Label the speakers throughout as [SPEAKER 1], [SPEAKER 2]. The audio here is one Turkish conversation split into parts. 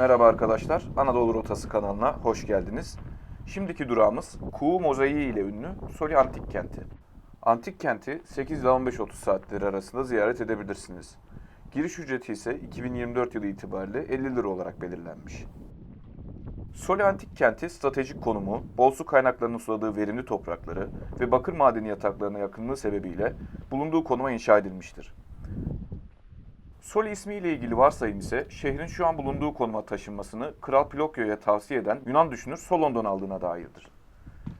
[SPEAKER 1] Merhaba arkadaşlar, Anadolu Rotası kanalına hoş geldiniz. Şimdiki durağımız Kuğu mozaiği ile ünlü Soli Antik Kenti. Antik kenti 8 ile 15.30 saatleri arasında ziyaret edebilirsiniz. Giriş ücreti ise 2024 yılı itibariyle 50 lira olarak belirlenmiş. Soli Antik Kenti stratejik konumu, bol su kaynaklarının suladığı verimli toprakları ve bakır madeni yataklarına yakınlığı sebebiyle bulunduğu konuma inşa edilmiştir. Soli ismiyle ilgili varsayım ise şehrin şu an bulunduğu konuma taşınmasını Kral Pinokyo'ya tavsiye eden Yunan düşünür Solon'dan aldığına dairdir.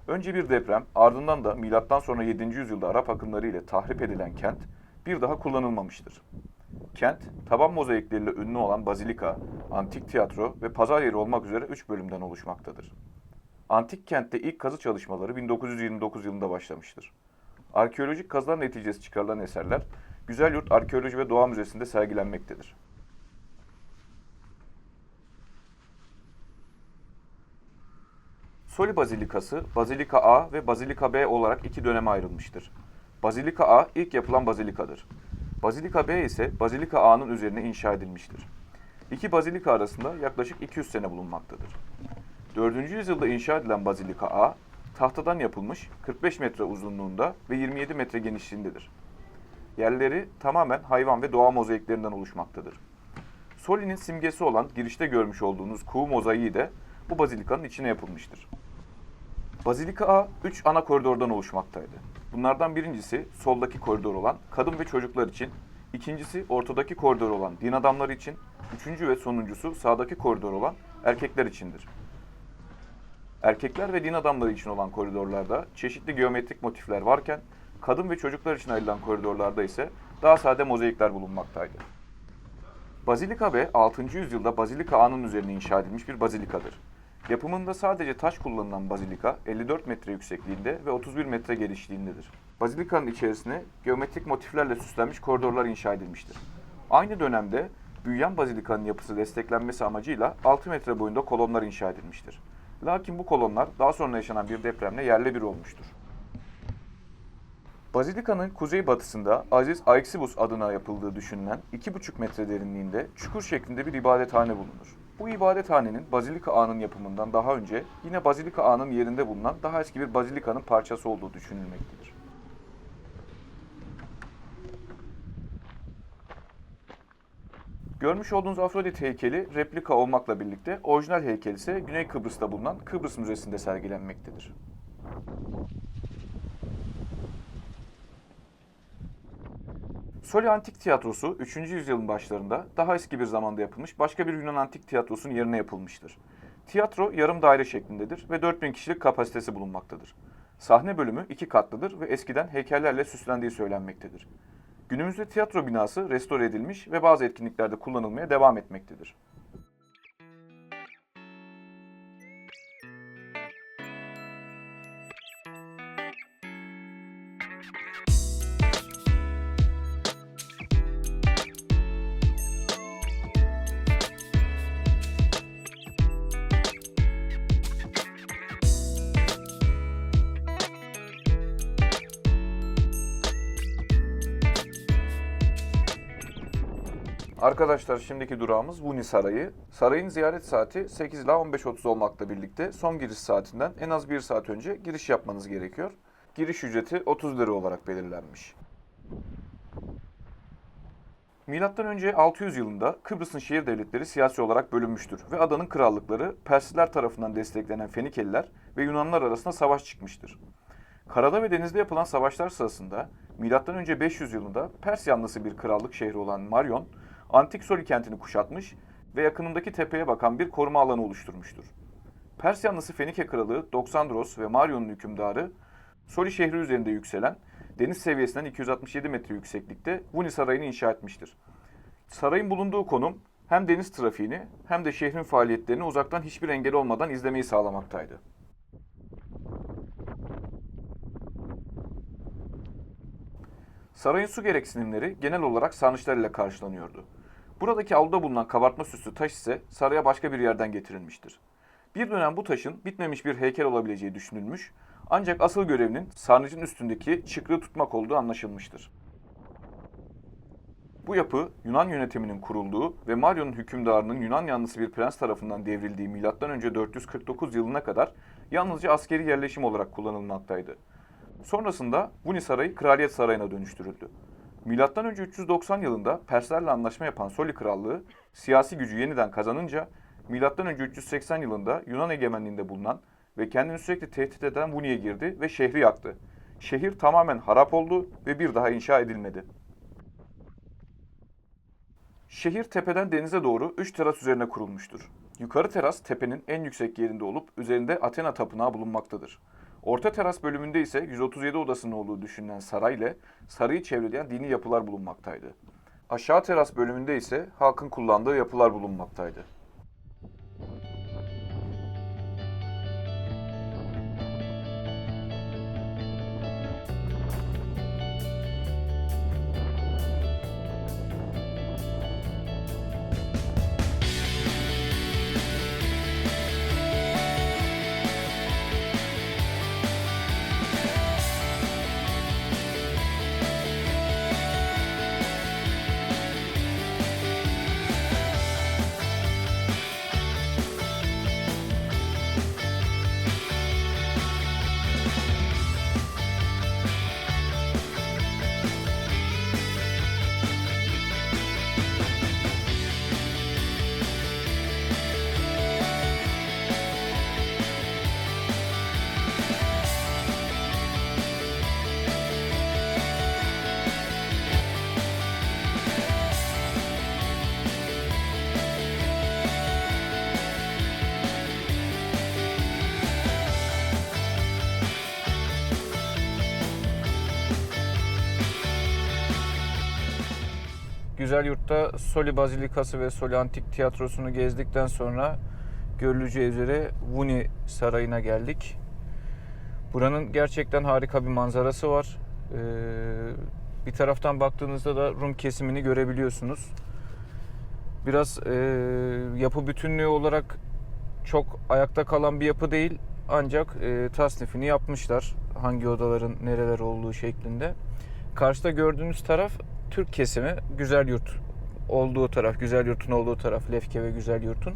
[SPEAKER 1] Önce bir deprem, ardından da milattan sonra 7. yüzyılda Arap akınları ile tahrip edilen kent bir daha kullanılmamıştır. Kent, taban mozaikleriyle ünlü olan bazilika, antik tiyatro ve pazar yeri olmak üzere 3 bölümden oluşmaktadır. Antik kentte ilk kazı çalışmaları 1929 yılında başlamıştır. Arkeolojik kazılar neticesi çıkarılan eserler Güzelyurt Arkeoloji ve Doğa Müzesi'nde sergilenmektedir. Soli Bazilikası, Bazilika A ve Bazilika B olarak iki döneme ayrılmıştır. Bazilika A ilk yapılan bazilikadır. Bazilika B ise Bazilika A'nın üzerine inşa edilmiştir. İki bazilika arasında yaklaşık 200 sene bulunmaktadır. 4. yüzyılda inşa edilen Bazilika A, tahtadan yapılmış 45 metre uzunluğunda ve 27 metre genişliğindedir. Yerleri tamamen hayvan ve doğa mozaiklerinden oluşmaktadır. Soli'nin simgesi olan girişte görmüş olduğunuz kuğu mozaiği de bu bazilikanın içine yapılmıştır. Bazilika A 3 ana koridordan oluşmaktaydı. Bunlardan birincisi soldaki koridor olan kadın ve çocuklar için, ikincisi ortadaki koridor olan din adamları için, üçüncü ve sonuncusu sağdaki koridor olan erkekler içindir. Erkekler ve din adamları için olan koridorlarda çeşitli geometrik motifler varken, kadın ve çocuklar için ayrılan koridorlarda ise daha sade mozaikler bulunmaktaydı. Bazilika B, 6. yüzyılda Bazilika A'nın üzerine inşa edilmiş bir bazilikadır. Yapımında sadece taş kullanılan bazilika 54 metre yüksekliğinde ve 31 metre genişliğindedir. Bazilikanın içerisine geometrik motiflerle süslenmiş koridorlar inşa edilmiştir. Aynı dönemde büyüyen bazilikanın yapısı desteklenmesi amacıyla 6 metre boyunda kolonlar inşa edilmiştir. Lakin bu kolonlar daha sonra yaşanan bir depremle yerle bir olmuştur. Bazilikanın kuzeybatısında Aziz Aiksibus adına yapıldığı düşünülen 2,5 metre derinliğinde çukur şeklinde bir ibadethane bulunur. Bu ibadethanenin Bazilika Ağa'nın yapımından daha önce yine Bazilika Ağa'nın yerinde bulunan daha eski bir bazilikanın parçası olduğu düşünülmektedir. Görmüş olduğunuz Afrodit heykeli replika olmakla birlikte orijinal heykel ise Güney Kıbrıs'ta bulunan Kıbrıs Müzesi'nde sergilenmektedir. Soli Antik Tiyatrosu 3. yüzyılın başlarında daha eski bir zamanda yapılmış başka bir Yunan Antik Tiyatrosu'nun yerine yapılmıştır. Tiyatro yarım daire şeklindedir ve 4000 kişilik kapasitesi bulunmaktadır. Sahne bölümü iki katlıdır ve eskiden heykellerle süslendiği söylenmektedir. Günümüzde tiyatro binası restore edilmiş ve bazı etkinliklerde kullanılmaya devam etmektedir. Arkadaşlar şimdiki durağımız Vuni Sarayı. Sarayın ziyaret saati 8 ila 15.30 olmakla birlikte son giriş saatinden en az 1 saat önce giriş yapmanız gerekiyor. Giriş ücreti 30 lira olarak belirlenmiş. Milattan önce 600 yılında Kıbrıs'ın şehir devletleri siyasi olarak bölünmüştür ve adanın krallıkları Persliler tarafından desteklenen Fenikeliler ve Yunanlar arasında savaş çıkmıştır. Karada ve denizde yapılan savaşlar sırasında milattan önce 500 yılında Pers yanlısı bir krallık şehri olan Maryon, antik Soli kentini kuşatmış ve yakınındaki tepeye bakan bir koruma alanı oluşturmuştur. Pers yanlısı Fenike kralı Doksandros ve Maryon'un hükümdarı Soli şehri üzerinde yükselen deniz seviyesinden 267 metre yükseklikte Vuni Sarayı'nı inşa etmiştir. Sarayın bulunduğu konum hem deniz trafiğini hem de şehrin faaliyetlerini uzaktan hiçbir engel olmadan izlemeyi sağlamaktaydı. Sarayın su gereksinimleri genel olarak sarnıçlar ile karşılanıyordu. Buradaki avluda bulunan kabartma süslü taş ise saraya başka bir yerden getirilmiştir. Bir dönem bu taşın bitmemiş bir heykel olabileceği düşünülmüş ancak asıl görevinin sarnıcın üstündeki çıkrığı tutmak olduğu anlaşılmıştır. Bu yapı Yunan yönetiminin kurulduğu ve Mario'nun hükümdarının Yunan yanlısı bir prens tarafından devrildiği M.Ö. 449 yılına kadar yalnızca askeri yerleşim olarak kullanılmaktaydı. Sonrasında Vuni Sarayı Kraliyet Sarayı'na dönüştürüldü. Milattan önce 390 yılında Perslerle anlaşma yapan Soli Krallığı siyasi gücü yeniden kazanınca Milattan önce 380 yılında Yunan egemenliğinde bulunan ve kendini sürekli tehdit eden Vuni'ye girdi ve şehri yaktı. Şehir tamamen harap oldu ve bir daha inşa edilmedi. Şehir tepeden denize doğru 3 teras üzerine kurulmuştur. Yukarı teras tepenin en yüksek yerinde olup üzerinde Athena tapınağı bulunmaktadır. Orta teras bölümünde ise 137 odasının olduğu düşünülen saray ile sarayı çevreleyen dini yapılar bulunmaktaydı. Aşağı teras bölümünde ise halkın kullandığı yapılar bulunmaktaydı.
[SPEAKER 2] Güzel Yurt'ta Soli Bazilikası ve Soli Antik Tiyatrosu'nu gezdikten sonra görüleceği üzere Vuni Sarayı'na geldik. Buranın gerçekten harika bir manzarası var. Ee, bir taraftan baktığınızda da Rum kesimini görebiliyorsunuz. Biraz e, yapı bütünlüğü olarak çok ayakta kalan bir yapı değil. Ancak e, tasnifini yapmışlar. Hangi odaların nereler olduğu şeklinde. Karşıda gördüğünüz taraf Türk kesimi Güzel Yurt olduğu taraf, Güzel Yurt'un olduğu taraf Lefke ve Güzel Yurt'un.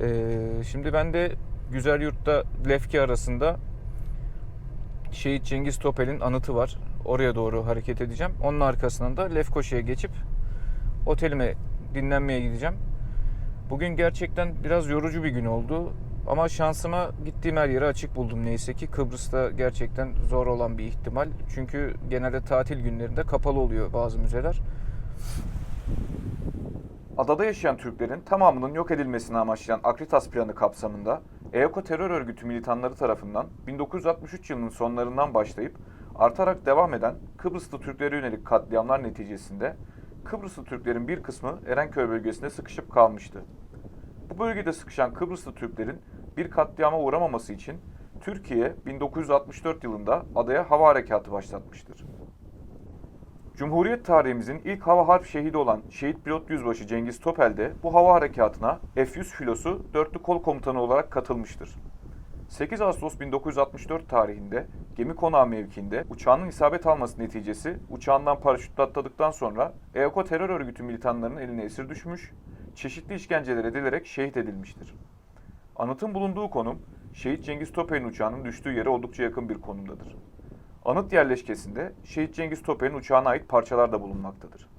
[SPEAKER 2] Ee, şimdi ben de Güzel Yurt'ta Lefke arasında Şehit Cengiz Topel'in anıtı var. Oraya doğru hareket edeceğim. Onun arkasından da Lefkoşa'ya geçip otelime dinlenmeye gideceğim. Bugün gerçekten biraz yorucu bir gün oldu. Ama şansıma gittiğim her yere açık buldum neyse ki. Kıbrıs'ta gerçekten zor olan bir ihtimal. Çünkü genelde tatil günlerinde kapalı oluyor bazı müzeler.
[SPEAKER 1] Adada yaşayan Türklerin tamamının yok edilmesini amaçlayan Akritas planı kapsamında EOKO terör örgütü militanları tarafından 1963 yılının sonlarından başlayıp artarak devam eden Kıbrıslı Türklere yönelik katliamlar neticesinde Kıbrıslı Türklerin bir kısmı Erenköy bölgesinde sıkışıp kalmıştı. Bu bölgede sıkışan Kıbrıslı Türklerin bir katliama uğramaması için Türkiye 1964 yılında adaya hava harekatı başlatmıştır. Cumhuriyet tarihimizin ilk hava harp şehidi olan şehit pilot yüzbaşı Cengiz Topel de bu hava harekatına F-100 filosu 4'lü kol komutanı olarak katılmıştır. 8 Ağustos 1964 tarihinde gemi konağı mevkiinde uçağının isabet alması neticesi uçağından paraşütle atladıktan sonra EOKO terör örgütü militanlarının eline esir düşmüş, çeşitli işkenceler edilerek şehit edilmiştir. Anıtın bulunduğu konum, Şehit Cengiz Topel'in uçağının düştüğü yere oldukça yakın bir konumdadır. Anıt yerleşkesinde Şehit Cengiz Topel'in uçağına ait parçalar da bulunmaktadır.